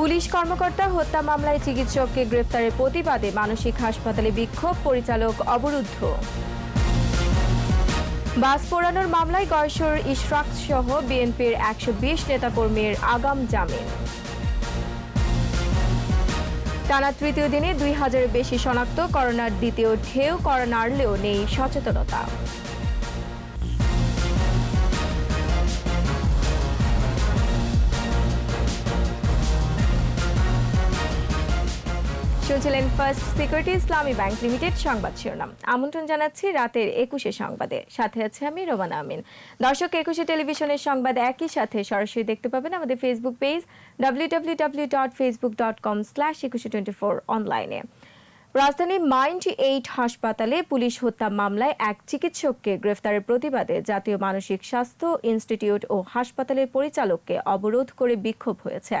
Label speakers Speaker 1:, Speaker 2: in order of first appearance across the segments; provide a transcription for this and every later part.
Speaker 1: Police কর্মকর্তা হত্যা মামলায় চিকিৎসককে গ্রেফতারের প্রতিবাদে মানসিক হাসপাতালে বিক্ষোভ, পরিচালক অবরুদ্ধ। বাস পোড়ানোর মামলায় গয়সর ইশরাক সহ বিএনপির একশো বিশ নেতাকর্মীর আগাম জামিন। টানা তৃতীয় দিনে দুই হাজারের বেশি শনাক্ত, করোনার দ্বিতীয় ঢেউ, করোনা নাড়লেও নেই সচেতনতা। শুনছিলেন first security Islami bank limited সংবাদ শিরোনাম। আমন্ত্রণ জানাচ্ছি রাতের একুশে সংবাদে। সাথে আছে আমি রোমানা আমিন। দর্শক, একুশে টেলিভিশনের সংবাদ একই সাথে সরাসরি দেখতে পাবেন আমাদের Facebook page W W W dot Facebook dot com slash Ekushey twenty four অনলাইনে রাজধানীর মাইন্ড এইট হাসপাতালে পুলিশ হত্যা মামলায় এক চিকিৎসককে গ্রেফতারের প্রতিবাদে জাতীয় মানসিক স্বাস্থ্য ইনস্টিটিউট ও হাসপাতালের পরিচালককে অবরোধ করে বিক্ষোভ হয়েছে।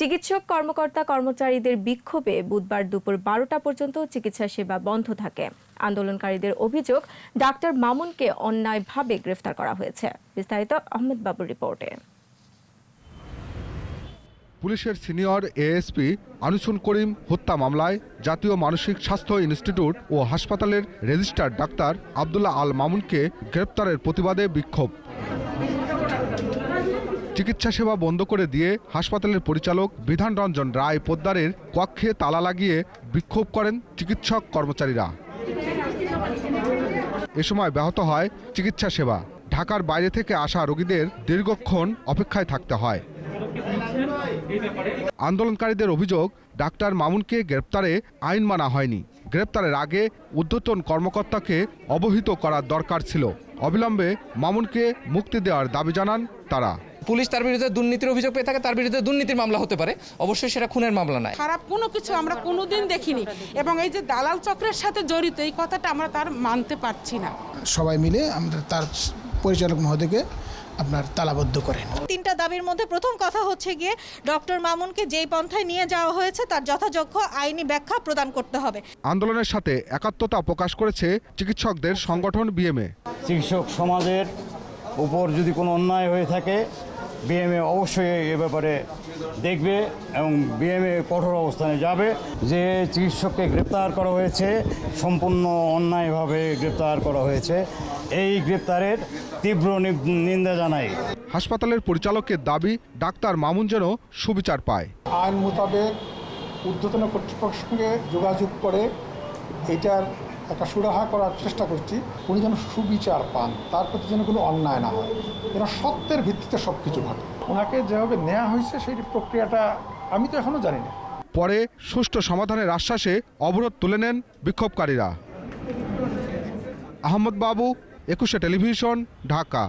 Speaker 1: চিকিৎসক, কর্মকর্তা, কর্মচারীদের বিক্ষোভে বুধবার দুপুর বারোটা পর্যন্ত চিকিৎসা সেবা বন্ধ থাকে। আন্দোলনকারীদের অভিযোগ, ডাক্তার মামুনকে অন্যায়ভাবে গ্রেফতার করা হয়েছে। বিস্তারিত আহমেদ বাবুর রিপোর্টে।
Speaker 2: পুলিশের সিনিয়র এএসপি আনিসুল করিম হত্যা মামলায় জাতীয় মানসিক স্বাস্থ্য ইনস্টিটিউট ও হাসপাতালের রেজিস্ট্রার ডাক্তার আবদুল্লাহ আল মামুনকে গ্রেপ্তারের প্রতিবাদে বিক্ষোভ। চিকিৎসা সেবা বন্ধ করে দিয়ে হাসপাতালের পরিচালক বিধান রঞ্জন রায় পোদ্দারের কক্ষে তালা লাগিয়ে বিক্ষোভ করেন চিকিৎসক কর্মচারীরা। এ সময় ব্যাহত হয় চিকিৎসা সেবা। ঢাকার বাইরে থেকে আসা রোগীদের দীর্ঘক্ষণ অপেক্ষায় থাকতে হয়। আন্দোলনকারীদের অভিযোগ ডাক্তার মামুনকে গ্রেপ্তারে আইন মানা হয়নি। গ্রেপ্তারের আগে ঊর্ধ্বতন কর্মকর্তাকে অবহিত করার দরকার ছিল। অবিলম্বে মামুনকে মুক্তি দেওয়ার দাবি জানান তারা।
Speaker 3: পুলিশ তার বিরুদ্ধে দুর্নীতির অভিযোগ পেয়ে থাকে তার বিরুদ্ধে দুর্নীতির মামলা হতে পারে। অবশ্যই সেটা খুনের মামলা নয়।
Speaker 4: খারাপ কোনো কিছু আমরা কোনোদিন দেখিনি এবং এই যে দালাল চক্রের সাথে জড়িত এই কথাটা আমরা তার মানতে পারছি না।
Speaker 5: সবাই মিলে আমরা তার পরিচালক মহোদয়কে আপনার তালাবদ্ধ করেন।
Speaker 6: তিনটা দাবির মধ্যে প্রথম কথা হচ্ছে গিয়ে ডক্টর মামুনকে যেই পন্থায় নিয়ে যাওয়া হয়েছে তার যথাযোগ্য আইনি ব্যাখ্যা প্রদান করতে হবে।
Speaker 2: আন্দোলনের সাথে একাত্মতা প্রকাশ করেছে চিকিৎসকদের সংগঠন বিএমএ।
Speaker 7: চিকিৎসক সমাজের উপর যদি কোনো অন্যায় হয়ে থাকে বিএমএ অবশ্যই এ ব্যাপারে দেখবে এবং বিএমএ কঠোর অবস্থানে যাবে। যে চিকিৎসককে গ্রেপ্তার করা হয়েছে সম্পূর্ণ অন্যায়ভাবে গ্রেপ্তার করা হয়েছে। এই গ্রেপ্তারের তীব্র নিন্দা জানাই।
Speaker 2: হাসপাতালের পরিচালকের দাবি ডাক্তার মামুন যেন সুবিচার পায়।
Speaker 8: আইন মোতাবেক ঊর্ধ্বতন কর্তৃপক্ষের সঙ্গে যোগাযোগ করে এটার একটা সুরাহা করার চেষ্টা করছি, উনি যেন সুবিচার পান, তার প্রতি যেন কোনো অন্যায় না হয়। যেন সত্যের ভিত্তিতে সব কিছু ঘটে ওনাকে যেভাবে নেওয়া হয়েছে, সেই প্রক্রিয়াটা আমি তো এখনও জানি না।
Speaker 2: পরে সুষ্ঠু সমাধানের আশ্বাসে অবরোধ তুলে নেন বিক্ষোভকারীরা। আহমদ বাবু, একুশে টেলিভিশন, ঢাকা।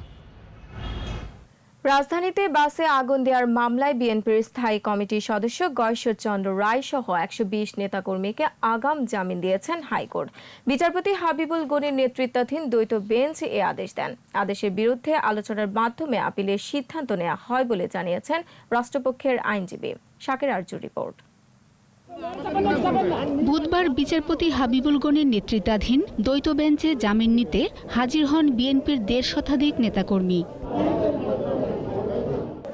Speaker 1: রাজধানীতে বাসে আগুন দেওয়ার মামলায় বিএনপির স্থায়ী কমিটির সদস্য গয়েশ্বরচন্দ্র রায় সহ একশো বিশ নেতাকর্মীকে আগাম জামিন দিয়েছেন হাইকোর্ট। বিচারপতি হাবিবুল গনির নেতৃত্বাধীন দ্বৈত বেঞ্চ এ আদেশ দেন। আদেশের বিরুদ্ধে আলোচনার মাধ্যমে আপিলের সিদ্ধান্ত নেওয়া হয় বলে জানিয়েছেন রাষ্ট্রপক্ষের আইনজীবী। শাকের আরজু রিপোর্ট।
Speaker 9: বুধবার বিচারপতি হাবিবুল গনির নেতৃত্বাধীন দ্বৈত বেঞ্চে জামিন নিতে হাজির হন বিএনপির দেড় শতাধিক নেতাকর্মী।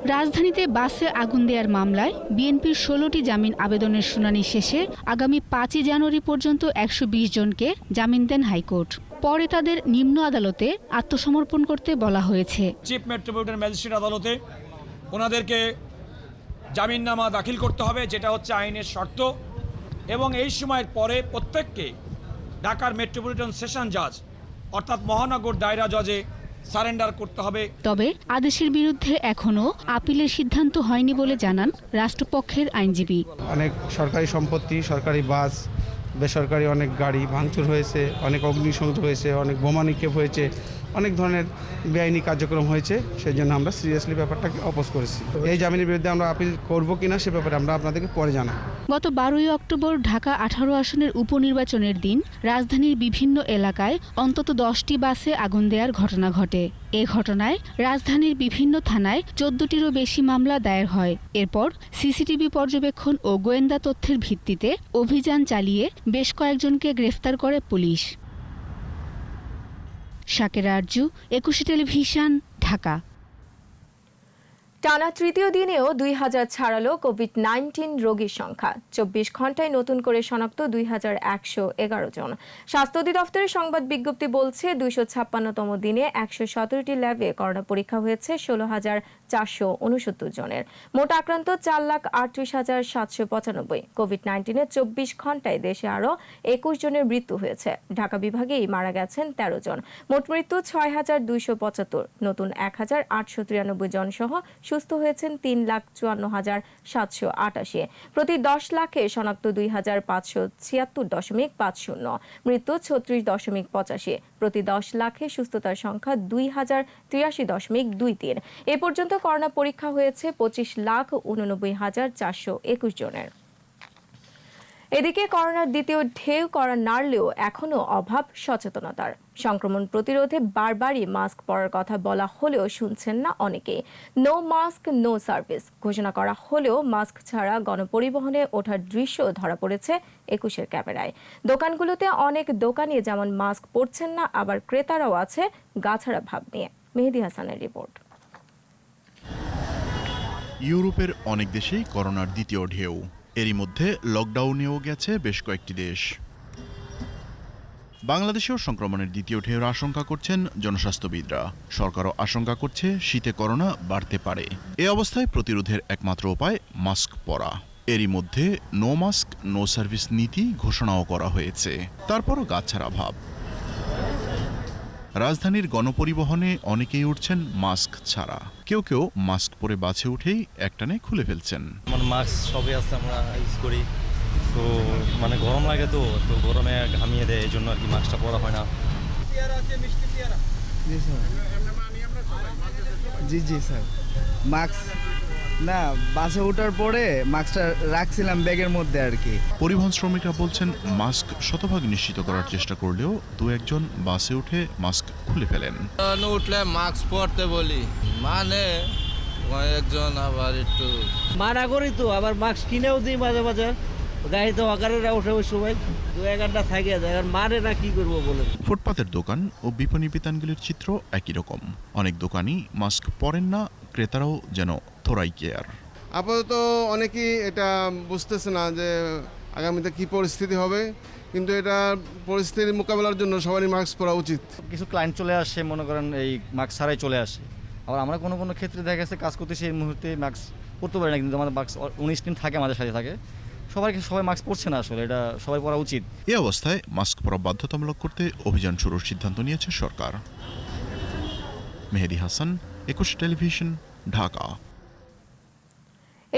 Speaker 9: রাজধানীতে বাসে আগুন দেওয়ার মামলায় বিএনপির ষোলোটি জামিন আবেদনের শুনানি শেষে আগামী পাঁচই জানুয়ারি পর্যন্ত একশো বিশ জনকে জামিন দেন হাইকোর্ট। পরে তাদের নিম্ন আদালতে আত্মসমর্পণ করতে বলা হয়েছে।
Speaker 10: চিফ মেট্রোপলিটন ম্যাজিস্ট্রেট আদালতে ওনাদেরকে জামিননামা দাখিল করতে হবে, যেটা হচ্ছে আইনের শর্ত। এবং এই সময়ের পরে প্রত্যেককে ঢাকার মেট্রোপলিটন সেশন জাজ, অর্থাৎ মহানগর দায়রা জজে সারেন্ডার করতে হবে।
Speaker 9: তবে আদেশের বিরুদ্ধে এখনও আপিলের সিদ্ধান্ত হয়নি বলে জানান রাষ্ট্রপক্ষের আইনজীবী।
Speaker 11: অনেক সরকারি সম্পত্তি সরকারি বাস বেসরকারি অনেক গাড়ি ভাঙচুর হয়েছে অনেক অগ্নিসংযোগ হয়েছে অনেক বোমা নিক্ষেপ হয়েছে। অনেক ধরনের বেআইনি কার্যক্রম হয়েছে সেই জন্য আমরা সিরিয়াসলি ব্যাপারটাকে অপোজ করেছি। এই জামিনের বিরুদ্ধে আমরা আপিল করব কিনা সে ব্যাপারে আমরা আপনাদেরকে পরে জানাব।
Speaker 9: গত বারোই অক্টোবর ঢাকা আঠারো আসনের উপনির্বাচনের দিন রাজধানীর বিভিন্ন এলাকায় অন্তত দশটি বাসে আগুন দেওয়ার ঘটনা ঘটে। এ ঘটনায় রাজধানীর বিভিন্ন থানায় চোদ্দটিরও বেশি মামলা দায়ের হয়। এরপর সিসিটিভি পর্যবেক্ষণ ও গোয়েন্দা তথ্যের ভিত্তিতে অভিযান চালিয়ে বেশ কয়েকজনকে গ্রেফতার করে পুলিশ। শাকের আরজু, একুশে টেলিভিশন, ঢাকা।
Speaker 1: টানা তৃতীয় দিনেও দুই হাজার ছাড়ালো কোভিড নাইন্টিন রোগীর সংখ্যা। চব্বিশ ঘন্টায় নতুন করে শনাক্ত দুই হাজার একশো এগারো জন। স্বাস্থ্য অধিদপ্তরের সংবাদ বিজ্ঞপ্তি বলছে, দুইশো ছাপ্পান্নতম দিনে একশো সতেরোটি ল্যাবে করোনা পরীক্ষা হয়েছে, ষোলো হাজার চারশো উনসত্তর জনের। মোট আক্রান্ত চার লাখ আটত্রিশ হাজার সাতশো পঁচানব্বই। কোভিড নাইন্টিনের চব্বিশ ঘন্টায় দেশে আরও একুশ জনের মৃত্যু হয়েছে। ঢাকা বিভাগেই মারা গেছেন তেরো জন। মোট মৃত্যু ছয় হাজার দুইশো পঁচাত্তর। নতুন এক হাজার আটশো তিরানব্বই জন সহ সুস্থ হয়েছেন তিন লাখ চুয়ান্ন হাজার সাতশো আটাশি। প্রতি দশ লাখে শনাক্ত দুই হাজার পাঁচশো ছিয়াত্তর দশমিক পাঁচ শূন্য। মৃত্যু ছত্রিশ দশমিক পঁচাশি। প্রতি দশ লাখে সুস্থতার সংখ্যা দুই হাজার তিরাশি দশমিক দুই তিন। এ পর্যন্ত করোনা পরীক্ষা হয়েছে পঁচিশ লাখ উননব্বই হাজার চারশো একুশ জনের। এদিকে করোনার দ্বিতীয় ঢেউ করা নাড়লেও এখনও অভাব সচেতনতার। সংক্রমণ প্রতিরোধে বারবারই মাস্ক পরার কথা বলা হলেও শুনছেন না অনেকে। No mask, no service. ঘোষণা করা হলেও মাস্ক ছাড়া গণপরিবহনে ওঠার দৃশ্য ধরা পড়েছে একুশের ক্যামেরায়। দোকানগুলোতে অনেক দোকানি যেমন মাস্ক পরছেন না, আবার ক্রেতারাও আছে গাছাড়া ভাব নিয়ে। মেহেদি হাসানের রিপোর্ট।
Speaker 12: ইউরোপের অনেক দেশেই করোনার দ্বিতীয় ঢেউ। এরই মধ্যে লকডাউনেও গেছে বেশ কয়েকটি দেশ। বাংলাদেশেও সংক্রমণের দ্বিতীয় ঢেউর আশঙ্কা করছেন জনস্বাস্থ্যবিদরা। সরকারও আশঙ্কা করছে শীতে করোনা বাড়তে পারে। এ অবস্থায় প্রতিরোধের একমাত্র উপায় মাস্ক পরা। এরই মধ্যে নো মাস্ক, নো সার্ভিস নীতি ঘোষণাও করা হয়েছে। তারপরও গাছছাড়া ভাব। রাজধানীর গণপরিবহনে অনেকেই উঠছেন মাস্ক ছাড়া। কেউ কেউ মাস্ক পরে বাছে উঠেই একটানে খুলে ফেলছেন।
Speaker 13: মানে মাস্ক সবই আছে আমরা ইউজ করি। তো মানে গরম লাগে তো তো গরমে ঘামিয়ে দেয় এই জন্য আর কি মাস্কটা পরা হয় না।
Speaker 14: জি জি স্যার। মাস্ক না বাসে ওঠার পরে মাস্কটা রাখছিলাম ব্যাগের মধ্যে আর কি।
Speaker 12: পরিবহন শ্রমিকরা বলছেন মাস্ক শতভাগ নিশ্চিত করার চেষ্টা করলেও দু একজন বাসে উঠে মাস্ক খুলে ফেলেন।
Speaker 13: উঠলে মাস্ক পরতে বলি? মানে একজন আবার একটু
Speaker 14: মানা করি তো আবার মাস্ক কিনেও দিই মাঝে মাঝে। গাড়িতে হকারেরা ওঠে ওই সময় দু এক ঘণ্টা থাকে যায় আর মানে না কি করব বলে
Speaker 12: ফুটপাতের দোকান ও বিপণী বিতানগুলির চিত্র একই রকম। অনেক দোকানই মাস্ক পরেন না ক্রেতারাও যেন থোড়াই কেয়ার।
Speaker 14: আপাতত অনেকেই এটা বুঝতেছে না যে আগামীতে কি পরিস্থিতি হবে কিন্তু এটা পরিস্থিতির মোকাবেলার জন্য সবারই মাস্ক পরা উচিত।
Speaker 13: কিছু ক্লায়েন্ট চলে আসে মনে করেন এই মাস্ক ছাড়াই চলে আসে। আবার আমরা কোনো কোনো ক্ষেত্রে দেখা গেছে কাজ করতে সেই মুহূর্তে মাস্ক পরতে পারি না কিন্তু আমাদের মাস্ক উনিশ দিন থাকে আমাদের সাথে থাকে। সবাইকে সবাই মাস্ক পরছে না আসলে, এটা সবাই পরা উচিত।
Speaker 12: এ অবস্থায় মাস্ক পরা বাধ্যতামূলক করতে অভিযান শুরুর সিদ্ধান্ত নিয়েছে সরকার। মেহেদি হাসান, একুশ টেলিভিশন, ঢাকা।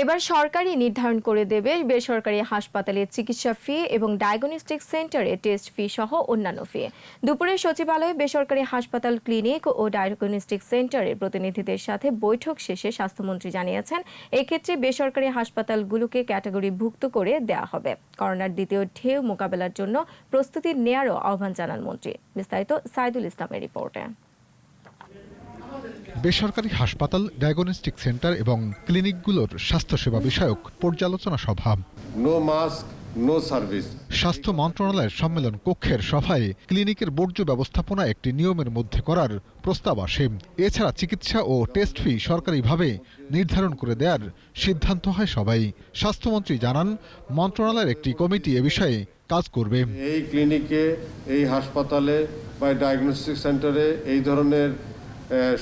Speaker 1: এবার সরকারই নির্ধারণ করে দেবে বেসরকারি হাসপাতালের চিকিৎসা ফি এবং ডায়াগনস্টিক সেন্টারে টেস্ট ফি সহ অন্যান্য ফি দুপুরে সচিবালয়ে বেসরকারি হাসপাতাল ক্লিনিক ও ডায়াগনস্টিক সেন্টারের প্রতিনিধিদের সাথে বৈঠক শেষে স্বাস্থ্যমন্ত্রী জানিয়েছেন, এক্ষেত্রে বেসরকারি হাসপাতালগুলোকে ক্যাটাগরিভুক্ত করে দেওয়া হবে। করোনার দ্বিতীয় ঢেউ মোকাবেলার জন্য প্রস্তুতি নেয়ারও আহ্বান জানান মন্ত্রী। বিস্তারিত সাইদুল ইসলামের রিপোর্টে।
Speaker 15: বেসরকারি হাসপাতাল ডায়াগনস্টিক সেন্টার এবং ক্লিনিকগুলোর স্বাস্থ্যসেবা বিষয়ক পর্যালোচনা সভা।
Speaker 8: নো মাস্ক নো সার্ভিস
Speaker 15: স্বাস্থ্য মন্ত্রণালয়ের সম্মেলন কক্ষের সভায় ক্লিনিকের বর্জ্য ব্যবস্থাপনা একটি নিয়মের মধ্যে করার প্রস্তাব আসে। এছাড়া চিকিৎসা ও টেস্ট ফি সরকারিভাবে নির্ধারণ করে দেওয়ার সিদ্ধান্ত হয় সবাই। স্বাস্থ্যমন্ত্রী জানান মন্ত্রণালয়ের একটি কমিটি এ বিষয়ে কাজ করবে।
Speaker 8: এই ক্লিনিকে এই হাসপাতালে বা ডায়াগনস্টিক সেন্টারে এই ধরনের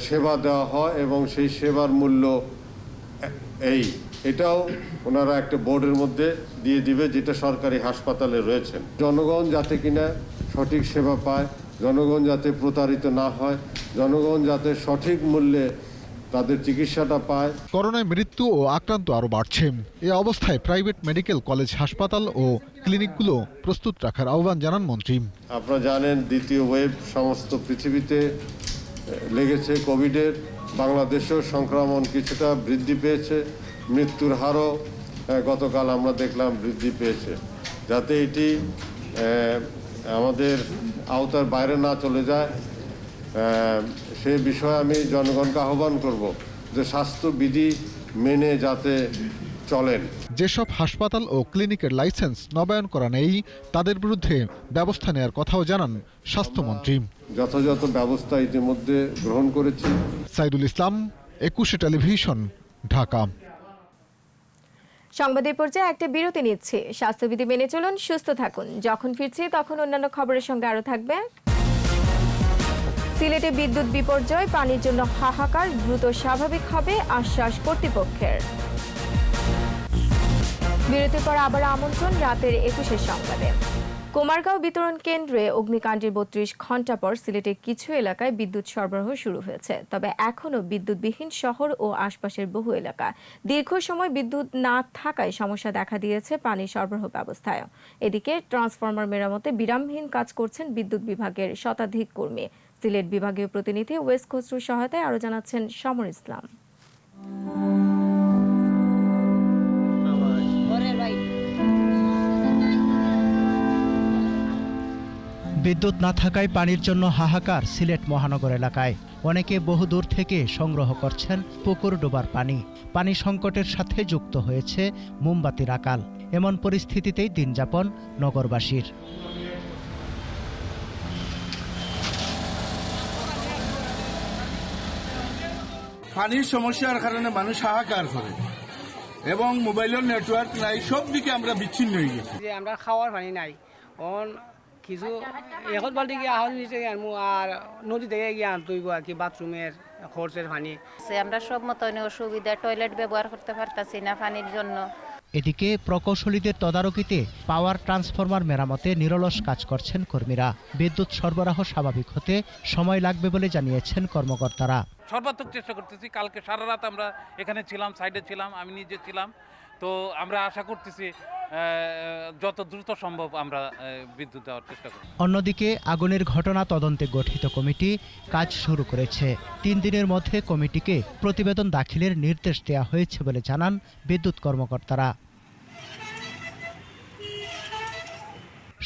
Speaker 8: সেবা দেওয়া হয় এবং সেই সেবার মূল্য এই এটাও ওনারা একটা বোর্ডের মধ্যে দিয়ে দিবে যেটা সরকারি হাসপাতালে রয়েছে। জনগণ যাতে কিনা সঠিক সেবা পায় জনগণ যাতে প্রতারিত না হয় জনগণ যাতে সঠিক মূল্যে তাদের চিকিৎসাটা পায়।
Speaker 15: করোনায় মৃত্যু ও আক্রান্ত আরও বাড়ছে। এ অবস্থায় প্রাইভেট মেডিকেল কলেজ হাসপাতাল ও ক্লিনিকগুলো প্রস্তুত রাখার আহ্বান জানান মন্ত্রী।
Speaker 8: আপনারা জানেন দ্বিতীয় ওয়েভ সমস্ত পৃথিবীতে লেগেছে কোভিডের। বাংলাদেশেও সংক্রমণ কিছুটা বৃদ্ধি পেয়েছে, মৃত্যুর হারও গতকাল আমরা দেখলাম বৃদ্ধি পেয়েছে। যাতে এটি আমাদের আওতার বাইরে না চলে যায় সে বিষয়ে আমি জনগণকে আহ্বান করব যে স্বাস্থ্যবিধি মেনে যাতে চলেন।
Speaker 15: যেসব হাসপাতাল ও ক্লিনিকের লাইসেন্স নবায়ন করা নেই তাদের বিরুদ্ধে ব্যবস্থা নেওয়ার কথাও জানান স্বাস্থ্যমন্ত্রী।
Speaker 8: যথাযথ ব্যবস্থা ইতিমধ্যে গ্রহণ করেছি।
Speaker 15: সাইদুল ইসলাম একুশে টেলিভিশন
Speaker 2: ঢাকা।
Speaker 1: সংবাদের পর্যায়ে একটা বিরতি নিচ্ছে। স্বাস্থ্যবিধি মেনে চলুন সুস্থ থাকুন। যখন ফিরছি তখন অন্যান্য খবরের সঙ্গে আরও থাকবে। সিলেটে বিদ্যুৎ বিপর্যয় পানির জন্য হাহাকার দ্রুত স্বাভাবিক হবে আশ্বাস কর্তৃপক্ষের। বিরতির পর আবার আমন্ত্রণ রাতের একুশের সংবাদে। কুমারগাঁও বিতরণ কেন্দ্রে অগ্নিকাণ্ডের বত্রিশ ঘণ্টা পর সিলেটের কিছু এলাকায় বিদ্যুৎ সরবরাহ শুরু হয়েছে। তবে এখনও বিদ্যুৎবিহীন শহর ও আশপাশের বহু এলাকা। দীর্ঘ সময় বিদ্যুৎ না থাকায় সমস্যা দেখা দিয়েছে পানি সরবরাহ ব্যবস্থায়। এদিকে ট্রান্সফরমার মেরামতে বিরামহীন কাজ করছেন বিদ্যুৎ বিভাগের শতাধিক কর্মী। সিলেট বিভাগীয় প্রতিনিধি ওয়েস্ট খসরুর সহায়তায় আরও জানাচ্ছেন সমর ইসলাম।
Speaker 16: বিদ্যুৎ না থাকায় পানির জন্য হাহাকার সিলেট মহানগর এলাকায়। অনেকে বহু দূর থেকে সংগ্রহ করছেন পুকুর ডোবার পানি। পানি সংকটের সাথে যুক্ত হয়েছে মোমবাতির আকাল। এমন পরিস্থিতিতেই দিনযাপন নগরবাসীর।
Speaker 17: পানির সমস্যার কারণে মানুষ হাহাকার করে এবং মোবাইলের নেটওয়ার্ক নাই সব দিকে আমরা বিচ্ছিন্ন হয়ে গেছি।
Speaker 18: যে আমরা খাওয়ার পানি নাই। অন কিছু এখন বালতি গিয়ে আহল নিচে আনমু আর নদী থেকে গিয়ে আনতে হইব আর কি বাথরুমের খরচের পানি।
Speaker 19: আমরা সব মতন অসুবিধা টয়লেট ব্যবহার করতে পারতাছি না পানির জন্য।
Speaker 16: এদিকে প্রকৌশলীদের তদারকিতে পাওয়ার ট্রান্সফরমার মেরামতে নিরলস কাজ করছেন কর্মীরা। বিদ্যুৎ সরবরাহ স্বাভাবিক হতে সময় লাগবে বলে জানিয়েছেন কর্মকর্তারা।
Speaker 20: সর্বাত্মক চেষ্টা করতেছি। কালকে সারা রাত আমরা এখানে ছিলাম সাইডে ছিলাম আমি নিজে ছিলাম। তো আমরা আশা করতেছি যত দ্রুত সম্ভব আমরা বিদ্যুৎ দেওয়ার চেষ্টা করব।
Speaker 16: অন্যদিকে আগুনের ঘটনা তদন্তে গঠিত কমিটি কাজ শুরু করেছে। তিন দিনের মধ্যে কমিটিকে প্রতিবেদন দাখিলের নির্দেশ দেওয়া হয়েছে বলে জানান বিদ্যুৎ কর্মকর্তারা।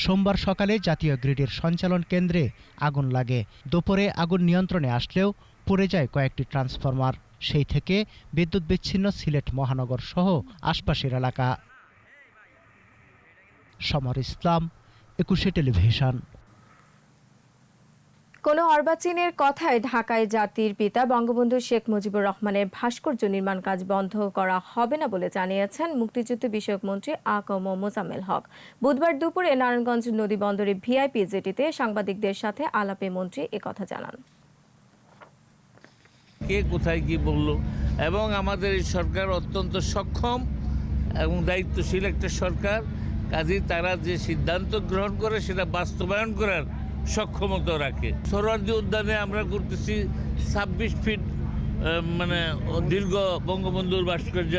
Speaker 16: সোমবার সকালে জাতীয় গ্রিডের সঞ্চালন কেন্দ্রে আগুন লাগে। দুপুরে আগুন নিয়ন্ত্রণে আসলেও পুড়ে যায় কয়েকটি ট্রান্সফরমার। সেই থেকে বিদ্যুৎ বিচ্ছিন্ন সিলেট মহানগর সহ আশপাশের এলাকা। সমর ইসলাম, একুশে টেলিভিশন।
Speaker 1: কোনো অর্বাচীনের কথায় ঢাকায় জাতির পিতা বঙ্গবন্ধু শেখ মুজিবুর রহমানের ভাস্কর্য নির্মাণ কাজ বন্ধ করা হবে না বলে জানিয়েছেন মুক্তিযুদ্ধ বিষয়ক মন্ত্রী আকম মোজাম্মেল হক। বুধবার দুপুরে নারায়ণগঞ্জ নদী বন্দরে ভিআইপি জেটিতে সাংবাদিকদের সাথে আলাপে মন্ত্রী একথা জানান।
Speaker 21: কে কোথায় কি বলল? এবং আমাদের এই সরকার অত্যন্ত সক্ষম এবং দায়িত্বশীল একটা সরকার। কাজেই তারা যে সিদ্ধান্ত গ্রহণ করে সেটা বাস্তবায়ন করার সক্ষমতা রাখে। সরোয়ার্দি উদ্যানে আমরা করতেছি ছাব্বিশ ফিট মানে দীর্ঘ বঙ্গবন্ধুর ভাস্কর্য,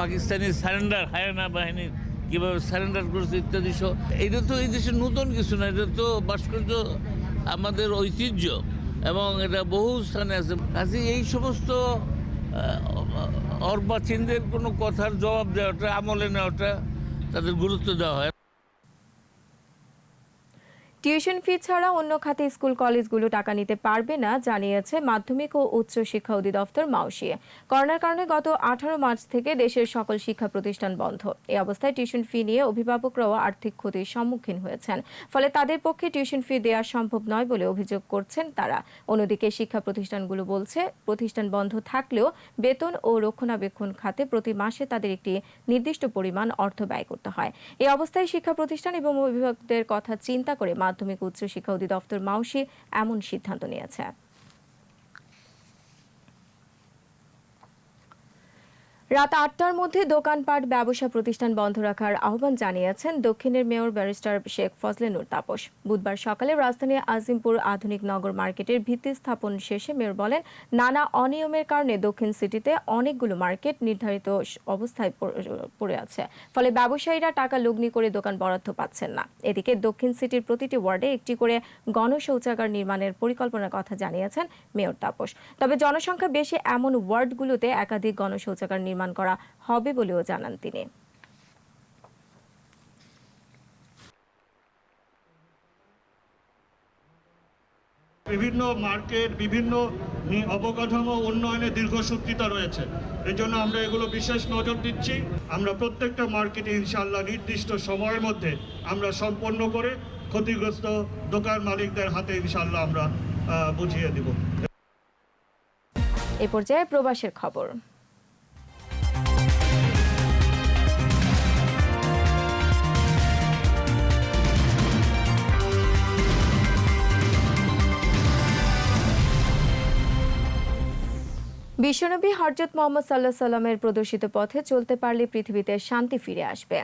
Speaker 21: পাকিস্তানি সারেন্ডার, হায়ানা বাহিনীর কীভাবে সারেন্ডার করেছে ইত্যাদি সহ এটা তো এই দেশে নতুন কিছু না, এটা তো ভাস্কর্য, আমাদের ঐতিহ্য। এবং এটা বহু স্থানে আছে। কাজে এই সমস্ত অর্বাচীনদের কোনো কথার জবাব দেওয়াটা, আমলে নেওয়াটা তাদের গুরুত্ব দেওয়া হয়।
Speaker 1: টিউশন ফি ছাড়া অন্য খাতে স্কুল কলেজগুলো টাকা নিতে পারবে না, জানিয়েছে মাধ্যমিক ও উচ্চ শিক্ষা অধিদপ্তর মাউসি। করোনার কারণে গত আঠারো মার্চ থেকে দেশের সকল শিক্ষা প্রতিষ্ঠান বন্ধ। এই অবস্থায় টিউশন ফি নিয়ে অভিভাবকরাও আর্থিক ক্ষতির সম্মুখীন হয়েছেন। ফলে তাদের পক্ষে টিউশন ফি দেওয়া সম্ভব নয় বলে অভিযোগ করছেন তারা। অন্যদিকে শিক্ষা প্রতিষ্ঠানগুলো বলছে, প্রতিষ্ঠান বন্ধ থাকলেও বেতন ও রক্ষণাবেক্ষণ খাতে প্রতি মাসে তাদের একটি নির্দিষ্ট পরিমাণ অর্থ ব্যয় করতে হয়। এই অবস্থায় শিক্ষা প্রতিষ্ঠান এবং অভিভাবকদের কথা চিন্তা করে মাধ্যমিক উচ্চ শিক্ষা অধিদপ্তর মাউসি এমন সিদ্ধান্ত নিয়েছে। রাত আটটার মধ্যে দোকানপাট ব্যবসা প্রতিষ্ঠান বন্ধ রাখার আহ্বান জানিয়েছেন দক্ষিণের মেয়র ব্যারিস্টার শেখ ফজলে নূর তাপস। বুধবার সকালে রাজধানী আজিমপুর আধুনিক নগর মার্কেটের ভিত্তি স্থাপন শেষে মেয়র বলেন, নানা অনিয়মের কারণে দক্ষিণ সিটিতে অনেকগুলো মার্কেট নির্ধারিত অবস্থায় পড়ে- আছে। ফলে ব্যবসায়ীরা টাকা লগ্নি করে দোকান বরাদ্দ পাচ্ছেন না। এদিকে দক্ষিণ সিটির প্রতিটি ওয়ার্ডে একটি করে গণশৌচাগার নির্মাণের পরিকল্পনার কথা জানিয়েছেন মেয়র তাপস। তবে জনসংখ্যা বেশি এমন ওয়ার্ডগুলোতে একাধিক গণশৌচাগার নির্মাণ করা হবে বলেও জানান তিনি।
Speaker 22: বিভিন্ন মার্কেট বিভিন্ন অবকাঠামো উন্নয়নে দীর্ঘসূত্রিতা রয়েছে। এই জন্য আমরা এগুলো বিশেষ নজর দিচ্ছি। আমরা প্রত্যেকটা মার্কেটে ইনশাল্লাহ নির্দিষ্ট সময়ের মধ্যে আমরা সম্পন্ন করে ক্ষতিগ্রস্ত দোকান মালিকদের হাতে ইনশাল্লাহ আমরা বুঝিয়ে দিব।
Speaker 1: এ পর্যায়ে প্রবাসের খবর। বিশ্বনবী হরজত মোহাম্মদ সাল্লাহ সাল্লামের প্রদর্শিত পথে চলতে পারলে পৃথিবীতে শান্তি ফিরে আসবে।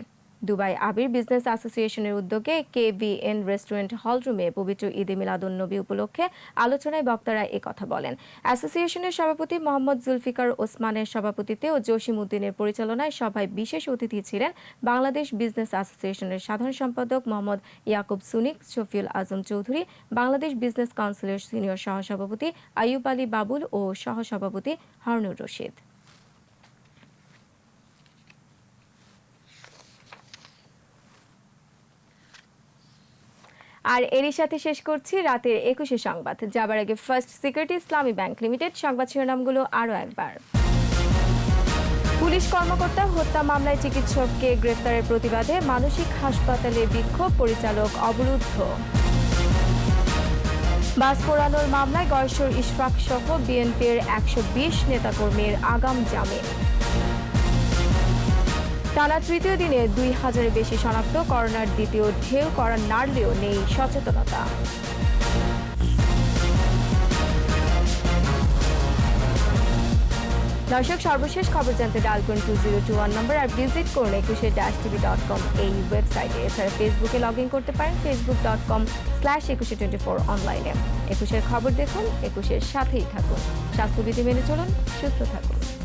Speaker 1: দুবাই আবির বিজনেস অ্যাসোসিয়েশনের উদ্যোগে কে এন রেস্টুরেন্ট হল রুমে পবিত্র ঈদে মিলাদুন নবী উপলক্ষে আলোচনায় বক্তারা কথা বলেন। অ্যাসোসিয়েশনের সভাপতি মোহাম্মদ জুলফিকার ওসমানের সভাপতিত্বে ও জসিম উদ্দিনের পরিচালনায় সভায় বিশেষ অতিথি ছিলেন বাংলাদেশ বিজনেস অ্যাসোসিয়েশনের সাধারণ সম্পাদক মোহাম্মদ ইয়াকুব সুনিক, শফিউল আজম চৌধুরী, বাংলাদেশ বিজনেস কাউন্সিলের সিনিয়র সহসভাপতি আইয়ুব আলী বাবুল ও সহসভাপতি হারুনুর রশিদ। আর এরই সাথে শেষ করছি রাতের একুশে সংবাদ। যাবার আগে first security Islami bank limited সংবাদ শিরোনামগুলো আরও একবার। পুলিশ কর্মকর্তা হত্যা মামলায় চিকিৎসককে গ্রেফতারের প্রতিবাদে মানসিক হাসপাতালে বিক্ষোভ পরিচালক অবরুদ্ধ। বাস পোড়ানোর মামলায় গয়েশ্বর ইশফাক সহ বিএনপির একশো বিশ নেতাকর্মীর আগাম জামিন। টানা তৃতীয় দিনে দুই হাজারের বেশি শনাক্ত, করোনার দ্বিতীয় ঢেউ করা নাড়লেও নেই সচেতনতা। দর্শক, সর্বশেষ খবর জানতে ডাল করুন two zero two one number আর ভিজিট করুন Ekushey dash TV dot com এই ওয়েবসাইটে এছাড়া ফেসবুকে লগ ইন করতে পারেন Facebook dot com slash Ekushey twenty four অনলাইনে একুশের খবর দেখুন, একুশের সাথেই থাকুন। স্বাস্থ্যবিধি মেনে চলুন, সুস্থ থাকুন।